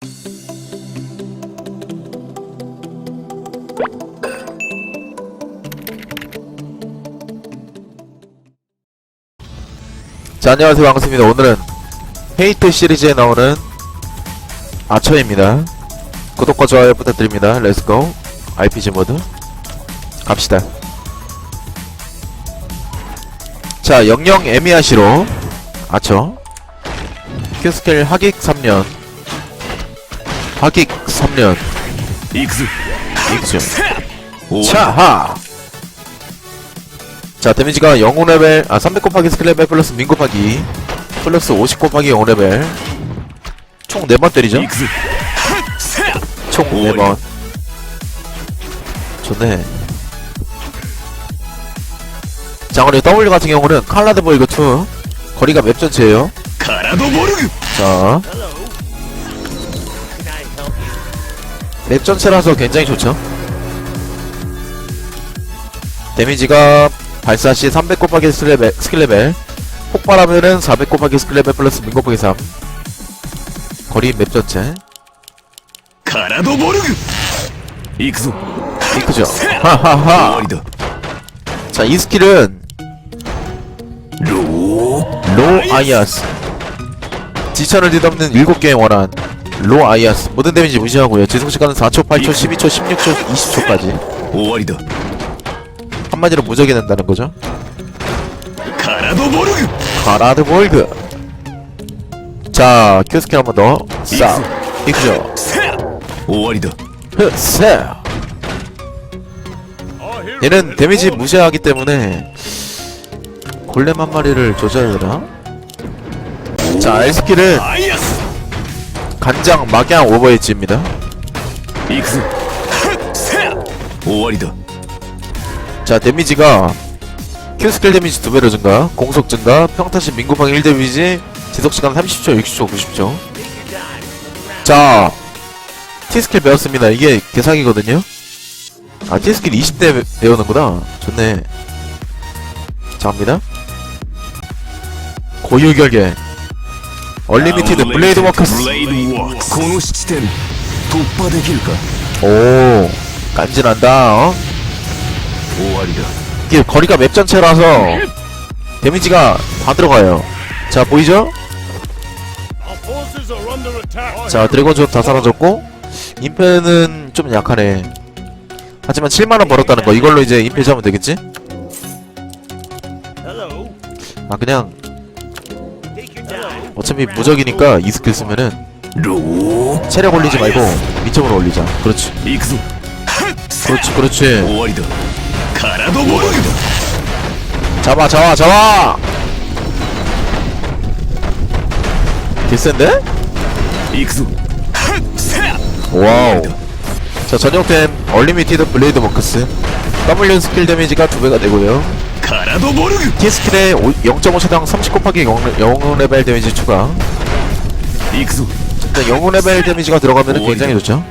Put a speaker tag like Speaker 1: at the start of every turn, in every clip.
Speaker 1: 자 안녕하세요. 반갑습니다. 오늘은 헤이트 시리즈에 나오는 아처입니다. 구독과 좋아요 부탁드립니다. 렛츠고 RPG 모드. 갑시다. 자 영영 에미아시로 아처. 큐스킬 하객 3년 파킥 3년.
Speaker 2: 익스 익스
Speaker 1: 차하. 자 데미지가 0레벨 아 300 곱하기 스킬 레벨 플러스 민 곱하기 플러스 50 곱하기 0레벨. 총 4번 때리죠? 총 4번. 좋네. 자 그리고 W 같은 경우는 칼라드 보이그 2 거리가 맵 전체에요. 자. 맵 전체라서 굉장히 좋죠. 데미지가 발사시 300 곱하기 스킬레벨, 스킬레벨. 폭발하면은 400 곱하기 스킬레벨 플러스 민 곱하기 3 거리 맵 전체.
Speaker 2: 가라도 모르고!
Speaker 1: 이크소 이크죠. 하하하. 자 이 스킬은
Speaker 2: 로
Speaker 1: 로아이아스. 지천을 뒤덮는 7개의 원한 로 아이아스 모든 데미지 무시하고요 지속시간은 4초 8초 12초 16초 20초까지
Speaker 2: 終わりだ
Speaker 1: 한마디로 무적이 된다는 거죠
Speaker 2: 体ボルグ
Speaker 1: 가라드 볼그 자 큐스킬 한 번더싹 핑크죠
Speaker 2: 終わりだ
Speaker 1: 흐세 얘는 데미지 무시하기 때문에 골렘 한 마리를 조져야 되나? 자 L스킬은
Speaker 2: アイアス
Speaker 1: 간장 막양 오버헤지입니다. 자 데미지가 큐 스킬 데미지 두 배로 증가, 공속 증가, 평타시 민구방 1 데미지, 지속 시간 30초, 60초, 90초. 자 T 스킬 배웠습니다. 이게 개사기거든요. 아 T 스킬 20대 배우는구나. 좋네. 자 갑니다. 고유결계 얼리미티드 블레이드 워크스
Speaker 2: ブレイドワークスこの七点突破できるか
Speaker 1: 오 간지난다 어?
Speaker 2: 終わりだ
Speaker 1: 이게 거리가 맵 전체라서 데미지가 다 들어가요. 자 보이죠? 자 드래곤 존다 사라졌고 임페는 좀 약하네. 하지만 7만원 벌었다는 거 이걸로 이제 임페 잡으면 되겠지? 아 그냥 어차피 무적이니까 이 스킬 쓰면은 체력 올리지 말고 미점으로 올리자. 그렇지. 그렇지 그렇지. 잡아 잡아 잡아! 개센데? 와우. 자 전용템 얼리미티드 블레이드 머크스. W 스킬 데미지가 2배가 되고요.
Speaker 2: 가라도
Speaker 1: 모르고 키스킬에 0.5차당 30 곱하기 영웅레벨 데미지 추가.
Speaker 2: 익수.
Speaker 1: 일단 0 레벨 데미지가 들어가면 굉장히 좋죠.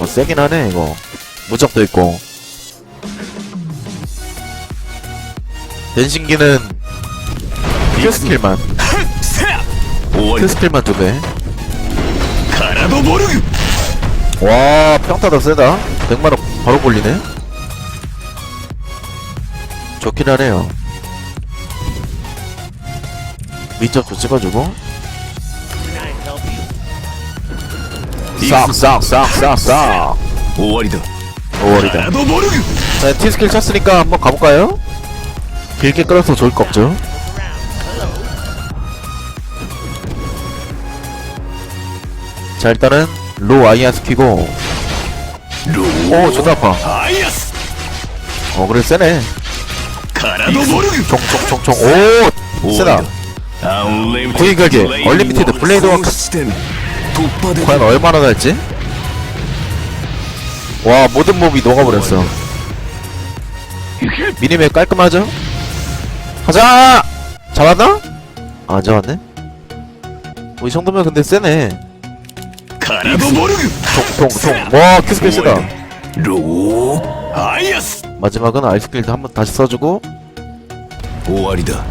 Speaker 1: 어 세긴 하네 이거. 무적도 있고. 변신기는 큐스킬만. 큐스킬만 두배.
Speaker 2: 가라도 모르고
Speaker 1: 와 평타도 세다. 100만원 바로 걸리네. 좋긴 하네요. 밑점도 찍어주고. 싹싹싹싹싹. 5월이다.
Speaker 2: 5월이다.
Speaker 1: 자 T스킬 찼으니까 한번 가볼까요? 길게 끌어서 좋을 것 없죠? 자 일단은 로 아이언스 키고. 오 어, 존나 아파. 어 그래 세네. 총총총총. 오 세다. 구인가게 얼리미티드
Speaker 2: 블레이드와
Speaker 1: 과연 얼마나 갈지? 와 모든 몸이 녹아버렸어. 미니맵 깔끔하죠? 가자! 잡았나? 안 잡았네? 어, 이 정도면 근데 세네.
Speaker 2: 하나도
Speaker 1: 모르고 동동 와 키스패시다.
Speaker 2: 루 아이스.
Speaker 1: 마지막은 아이스킬드 한번 다시 써주고.
Speaker 2: 오알이다.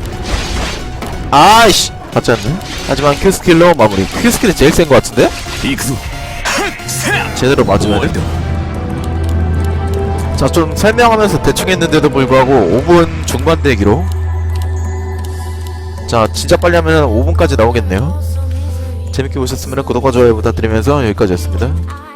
Speaker 1: 아이씨. 받지 않네. 하지만 큐스킬로 마무리. 큐스킬이 제일 센거 같은데? 제대로 맞으면 자좀 설명하면서 대충 했는데도 불구하고 5분 중반 대기로. 자 진짜 빨리 하면 5분까지 나오겠네요. 재밌게 보셨으면 구독과 좋아요 부탁드리면서 여기까지였습니다